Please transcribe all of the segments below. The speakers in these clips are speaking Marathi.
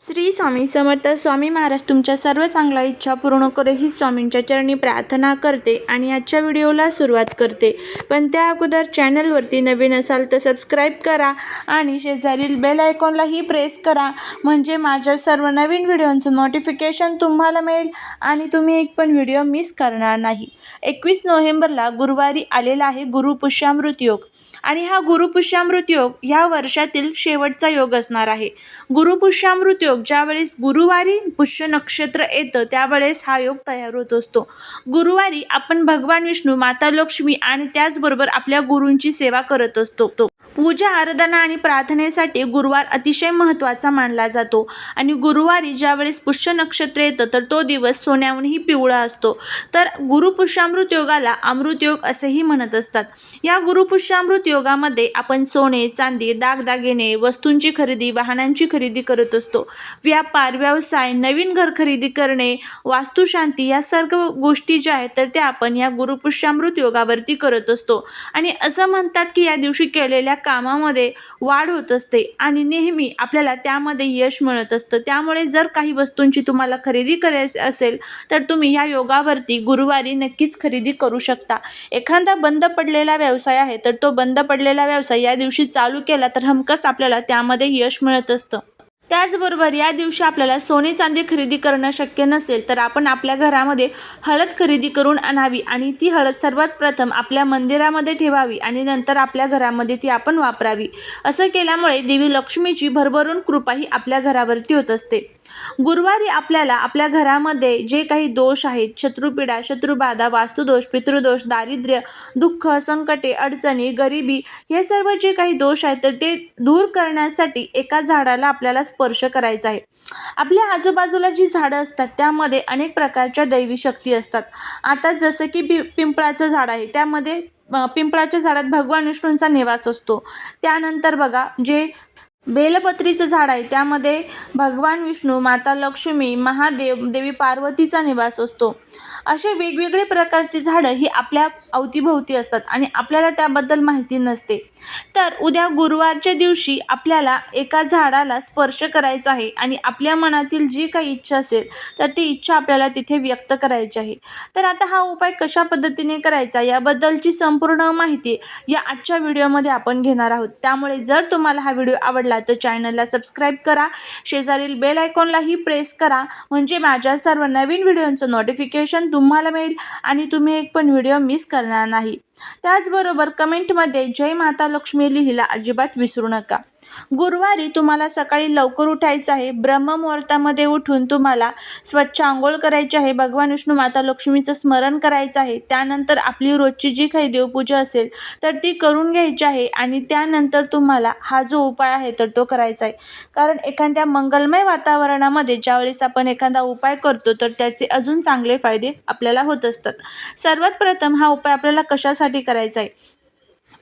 श्री स्वामी समर्थ स्वामी महाराज तुमच्या सर्व चांगल्या इच्छा पूर्ण करो ही स्वामींच्या चरणी प्रार्थना करते आणि आजच्या व्हिडिओला सुरुवात करते. पण त्या अगोदर चॅनलवरती नवीन असाल तर सबस्क्राईब करा आणि शेजारील बेल आयकॉनलाही प्रेस करा. म्हणजे माझ्या सर्व नवीन व्हिडिओंचं नोटिफिकेशन तुम्हाला मिळेल आणि तुम्ही एक पण व्हिडिओ मिस करणार नाही. एकवीस नोव्हेंबरला गुरुवारी आलेला आहे गुरुपुष्यामृत योग. आणि हा गुरुपुष्यामृत योग ह्या वर्षातील शेवटचा योग असणार आहे. गुरुपुष्यामृत योग ज्यावेळेस गुरुवारी पुष्य नक्षत्र येतं त्यावेळेस हा योग तयार होत असतो. गुरुवारी आपण भगवान विष्णू माता लक्ष्मी आणि त्याचबरोबर आपल्या गुरूंची सेवा करत असतो. तो पूजा आराधना आणि प्रार्थनेसाठी गुरुवार अतिशय महत्त्वाचा मानला जातो. आणि गुरुवारी ज्यावेळेस पुष्य नक्षत्र येतं तर तो दिवस सोन्याहूनही पिवळा असतो. तर गुरुपुष्यामृत योगाला अमृत योग असेही म्हणत असतात. या गुरुपुष्यामृत योगामध्ये आपण सोने चांदी दागदागिने वस्तूंची खरेदी वाहनांची खरेदी करत असतो. व्यापार व्यवसाय नवीन घर खरेदी करणे वास्तुशांती या सर्व गोष्टी ज्या आहेत तर त्या आपण या गुरुपुष्यामृत योगावरती करत असतो. आणि असं म्हणतात की या दिवशी केलेल्या कामामध्ये वाढ होत असते आणि नेहमी आपल्याला त्यामध्ये यश मिळत असतं. त्यामुळे जर काही वस्तूंची तुम्हाला खरेदी करायची असेल तर तुम्ही ह्या योगावरती गुरुवारी नक्कीच खरेदी करू शकता. एखादा बंद पडलेला व्यवसाय आहे तर तो बंद पडलेला व्यवसाय या दिवशी चालू केला तर हमकस आपल्याला त्यामध्ये यश मिळत असतं. त्याचबरोबर या दिवशी आपल्याला सोने चांदी खरेदी करणं शक्य नसेल तर आपण आपल्या घरामध्ये हळद खरेदी करून आणावी आणि ती हळद सर्वात प्रथम आपल्या मंदिरामध्ये ठेवावी आणि नंतर आपल्या घरामध्ये ती आपण वापरावी. असं केल्यामुळे देवी लक्ष्मीची भरभरून कृपाही आपल्या घरावरती होत असते. गुरुवारी आपल्याला आपल्या घरामध्ये जे काही दोष आहेत शत्रुपीडा शत्रुबाधा वास्तुदोष पितृदोष दारिद्र्य दुःख संकटे अडचणी गरिबी हे सर्व जे काही दोष आहेत तर ते दूर करण्यासाठी एका झाडाला आपल्याला स्पर्श करायचा आहे. आपल्या आजूबाजूला जी झाडं असतात त्यामध्ये अनेक प्रकारच्या दैवी शक्ती असतात. आता जसं की पि पिंपळाचं झाड आहे त्यामध्ये पिंपळाच्या झाडात भगवान विष्णूंचा निवास असतो. त्यानंतर बघा जे बेलपत्रीचं झाड आहे. त्यामध्ये भगवान विष्णू माता लक्ष्मी महादेव देवी पार्वतीचा निवास असतो. असे वेगवेगळे प्रकारची झाडं ही आपल्या अवतीभोवती असतात आणि आपल्याला त्याबद्दल माहिती नसते. तर उद्या गुरुवारच्या दिवशी आपल्याला एका झाडाला स्पर्श करायचा आहे आणि आपल्या मनातील जी काही इच्छा असेल तर ती इच्छा आपल्याला तिथे व्यक्त करायची आहे. तर आता हा उपाय कशा पद्धतीने करायचा याबद्दलची संपूर्ण माहिती या आजच्या व्हिडिओमध्ये आपण घेणार आहोत. त्यामुळे जर तुम्हाला हा व्हिडिओ आवडला तर चॅनलला सबस्क्राईब करा. शेजारील बेल आयकॉनलाही प्रेस करा. म्हणजे माझ्या सर्व नवीन व्हिडिओंचं नोटिफिकेशन तुम्हाला मिळेल आणि तुम्ही एक पण व्हिडिओ मिस करणार नाही. त्याचबरोबर कमेंटमध्ये जय माता लक्ष्मी लिहिला अजिबात विसरू नका. गुरुवारी तुम्हाला सकाळी लवकर उठायचं आहे. ब्रह्ममुहूर्तामध्ये उठून तुम्हाला स्वच्छ आंघोळ करायची आहे. भगवान विष्णू माता लक्ष्मीचं स्मरण करायचं आहे. त्यानंतर आपली रोजची जी काही देवपूजा असेल तर ती करून घ्यायची आहे आणि त्यानंतर तुम्हाला हा जो उपाय आहे तर तो करायचा आहे. कारण एखाद्या मंगलमय वातावरणामध्ये ज्यावेळेस आपण एखादा उपाय करतो तर त्याचे अजून चांगले फायदे आपल्याला होत असतात. सर्वात प्रथम हा उपाय आपल्याला कशासाठी करायचा आहे?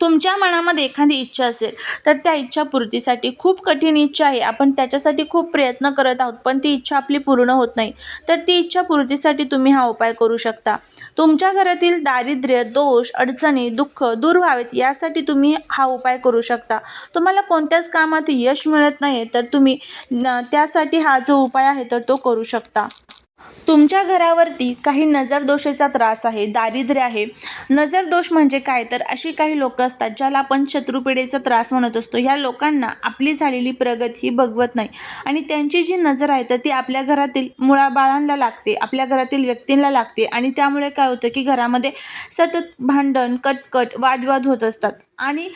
तुमच्या मनामध्ये एखादी इच्छा असेल तर त्या इच्छापूर्तीसाठी खूप कठीण इच्छा आहे. आपण त्याच्यासाठी खूप प्रयत्न करत आहोत पण ती इच्छा आपली पूर्ण होत नाही. तर ती इच्छापूर्तीसाठी तुम्ही हा उपाय करू शकता. तुमच्या घरातील दारिद्र्य दोष अडचणी दुःख दूर व्हावेत यासाठी तुम्ही हा उपाय करू शकता. तुम्हाला कोणत्याच कामात यश मिळत नाही तर तुम्ही न- त्यासाठी हा जो उपाय आहे तर तो करू शकता. तुमच्या घरावरती काही नजरदोषेचा त्रास आहे दारिद्र्य आहे. नजरदोष म्हणजे काय? तर अशी काही लोकं असतात ज्याला आपण शत्रुपिढेचा त्रास म्हणत असतो. ह्या लोकांना आपली झालेली प्रगती ही बघवत नाही. आणि त्यांची जी नजर आहे तर ती आपल्या घरातील मुळाबाळांना लागते आपल्या घरातील व्यक्तींना लागते. आणि त्यामुळे काय होतं की घरामध्ये सतत भांडण कटकट वादविवाद होत असतात. आणि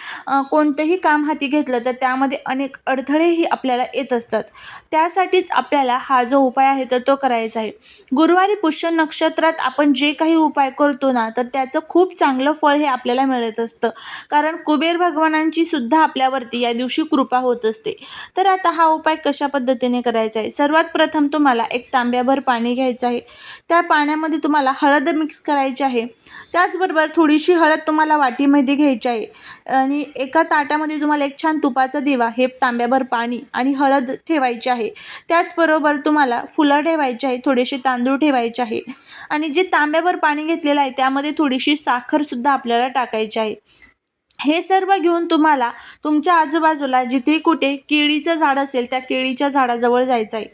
कोणतंही काम हाती घेतलं तर त्यामध्ये अनेक अडथळेही आपल्याला येत असतात. त्यासाठीच आपल्याला हा जो उपाय आहे तर तो करायचा आहे. गुरुवारी पुष्य नक्षत्रात आपण जे काही उपाय करतो ना तर त्याचं खूप चांगलं फळ हे आपल्याला मिळत असतं. कारण कुबेर भगवानांची सुद्धा आपल्यावरती या दिवशी कृपा होत असते. तर आता हा उपाय कशा पद्धतीने करायचा आहे? सर्वात प्रथम तुम्हाला एक तांब्याभर पाणी घ्यायचं आहे. त्या पाण्यामध्ये तुम्हाला हळद मिक्स करायची आहे. त्याचबरोबर थोडीशी हळद तुम्हाला वाटीमध्ये घ्यायची आहे. आणि एका ताटामध्ये तुम्हाला एक छान तुपाचा दिवा हे तांब्याभर पाणी आणि हळद ठेवायची आहे. त्याचबरोबर तुम्हाला फुलं ठेवायची आहे थोडेसे तांदूळ ठेवायचे आहे. आणि जे तांब्याभर पाणी घेतलेलं आहे त्यामध्ये थोडीशी साखरसुद्धा आपल्याला टाकायची आहे. हे सर्व घेऊन तुम्हाला तुमच्या आजूबाजूला जिथे कुठे केळीचं झाड असेल त्या केळीच्या झाडाजवळ जायचं आहे.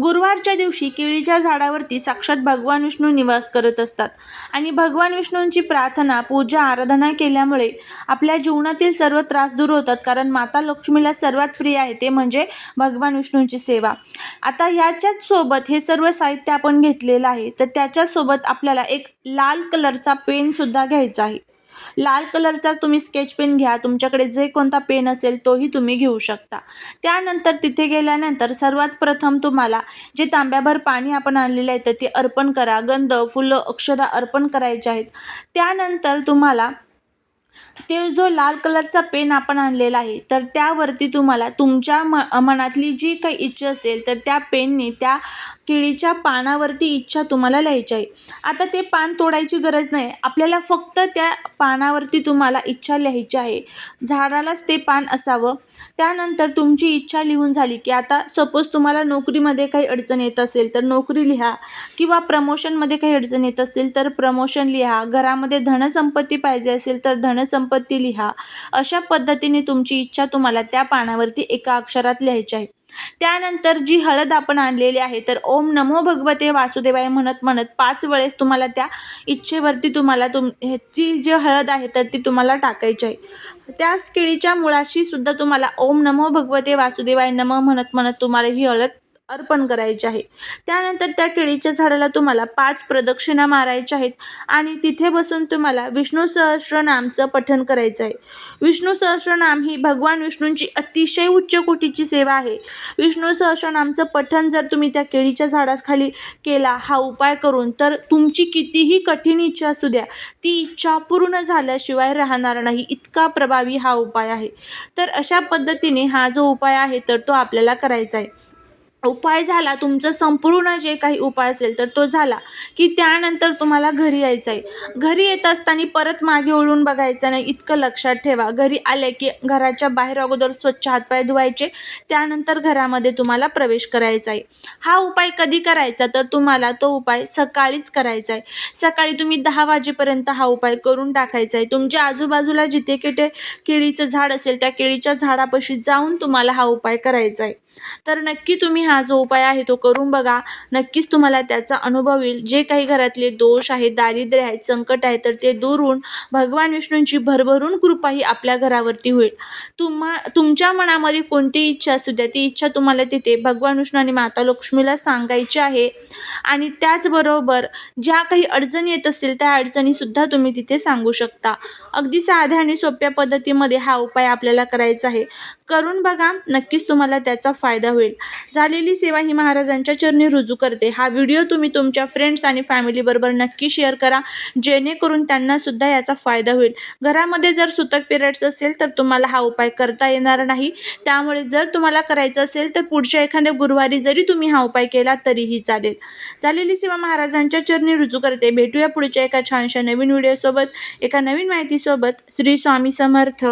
गुरुवारच्या दिवशी केळीच्या झाडावरती साक्षात भगवान विष्णू निवास करत असतात. आणि भगवान विष्णूंची प्रार्थना पूजा आराधना केल्यामुळे आपल्या जीवनातील सर्व त्रास दूर होतात. कारण माता लक्ष्मीला सर्वात प्रिय आहे ते म्हणजे भगवान विष्णूंची सेवा. आता ह्याच्याच सोबत हे सर्व साहित्य आपण घेतलेलं आहे. तर त्याच्यासोबत आपल्याला एक लाल कलरचा पेनसुद्धा घ्यायचा आहे. लाल कलरचा तुम्ही स्केच पेन घ्या तुमच्याकडे जे कोणता पेन असेल तोही तुम्ही घेऊ शकता. त्यानंतर तिथे गेल्यानंतर सर्वात प्रथम तुम्हाला जे तांब्याभर पाणी आपण आणलेलं आहे तर ते अर्पण करा. गंध फुलं अक्षदा अर्पण करायचे आहेत. त्यानंतर तुम्हाला ते जो लाल कलरचा पेन आपण आणलेला आहे तर त्यावरती तुम्हाला तुमच्या म मनातली जी काही इच्छा असेल तर त्या पेनने त्या केळीच्या पानावरती इच्छा तुम्हाला लिहायची आहे. आता ते पान तोडायची गरज नाही. आपल्याला फक्त त्या पानावरती तुम्हाला इच्छा लिहायची आहे. झाडालाच ते पान असावं. त्यानंतर तुमची इच्छा लिहून झाली की आता सपोज तुम्हाला नोकरीमध्ये काही अडचण येत असेल तर नोकरी लिहा किंवा प्रमोशनमध्ये काही अडचण येत असतील तर प्रमोशन लिहा. घरामध्ये धनसंपत्ती पाहिजे असेल तर धन धनसंपत्ती लिहा. अशा पद्धतीने तुमची इच्छा तुम्हाला त्या पानावरती एका अक्षरात लिहायची आहे. त्यानंतर जी हळद आपण आणलेली आहे तर ओम नमो भगवते वासुदेवाय म्हणत म्हणत पाच वेळेस तुम्हाला त्या इच्छेवरती तुम्हाला तुम ह्याची जी हळद आहे तर ती तुम्हाला टाकायची आहे. त्याच केळीच्या मुळाशी सुद्धा तुम्हाला ओम नमो भगवते वासुदेवाय नम म्हणत म्हणत तुम्हाला ही हळद अर्पण करायचे आहे. त्यानंतर त्या केळीच्या झाडाला तुम्हाला पाच प्रदक्षिणा मारायच्या आहेत आणि तिथे बसून तुम्हाला विष्णू सहस्रनामचं पठण करायचं आहे. विष्णू सहस्रनाम ही भगवान विष्णूंची अतिशय उच्च कोटीची सेवा आहे. विष्णू सहस्रनामचं पठण जर तुम्ही त्या केळीच्या झाडाखाली केला हा उपाय करून तर तुमची कितीही कठीण इच्छा असू द्या ती इच्छा पूर्ण झाल्याशिवाय राहणार नाही. इतका प्रभावी हा उपाय आहे. तर अशा पद्धतीने हा जो उपाय आहे तर तो आपल्याला करायचा आहे. उपाय झाला तुमचं संपूर्ण जे काही उपाय असेल तर तो झाला की त्यानंतर तुम्हाला घरी यायचं आहे. घरी येत असताना परत मागे वळून बघायचं नाही इतकं लक्षात ठेवा. घरी आले की घराच्या बाहेर अगोदर स्वच्छ हातपाय धुवायचे त्यानंतर घरामध्ये तुम्हाला प्रवेश करायचा आहे. हा उपाय कधी करायचा तर तुम्हाला तो उपाय सकाळीच करायचा आहे. सकाळी तुम्ही दहा वाजेपर्यंत हा उपाय करून टाकायचा आहे. तुमच्या आजूबाजूला जिथे किथे केळीचं झाड असेल त्या केळीच्या झाडापाशी जाऊन तुम्हाला हा उपाय करायचा आहे. तर नक्की तुम्ही हा हा जो उपाय आहे तो करून बघा. नक्कीच तुम्हाला त्याचा अनुभव येईल. जे काही घरातले दोष आहेत दारिद्र्य आहेत संकट आहे तर ते दूर होऊन भगवान विष्णूंची भरभरून कृपा ही आपल्या घरावरती होईल. तुम्हा तुमच्या मनामध्ये कोणती इच्छा असू द्या. ती इच्छा तुम्हाला तिथे भगवान विष्णू आणि माता लक्ष्मीला सांगायची आहे. आणि त्याचबरोबर ज्या काही अडचणी येत असतील त्या अडचणीसुद्धा तुम्ही तिथे सांगू शकता. अगदी साध्या आणि सोप्या पद्धतीमध्ये हा उपाय आपल्याला करायचा आहे. करून बघा नक्कीच तुम्हाला त्याचा फायदा होईल. झालेली सेवा ही महाराजांच्या चरणी रुजू करते. हा व्हिडिओ तुम्ही तुमच्या फ्रेंड्स आणि फॅमिलीबरोबर नक्की शेअर करा. जेणेकरून त्यांना सुद्धा याचा फायदा होईल. घरामध्ये जर सुतक पिरियड्स असेल तर तुम्हाला हा उपाय करता येणार नाही. त्यामुळे जर तुम्हाला करायचं असेल तर पुढच्या एखाद्या गुरुवारी जरी तुम्ही हा उपाय केला तरीही चालेल. झालेली सेवा महाराजांच्या चरणी रुजू करते. भेटूया पुढच्या एका छानशा नवीन व्हिडिओसोबत एका नवीन माहितीसोबत. श्री स्वामी समर्थ.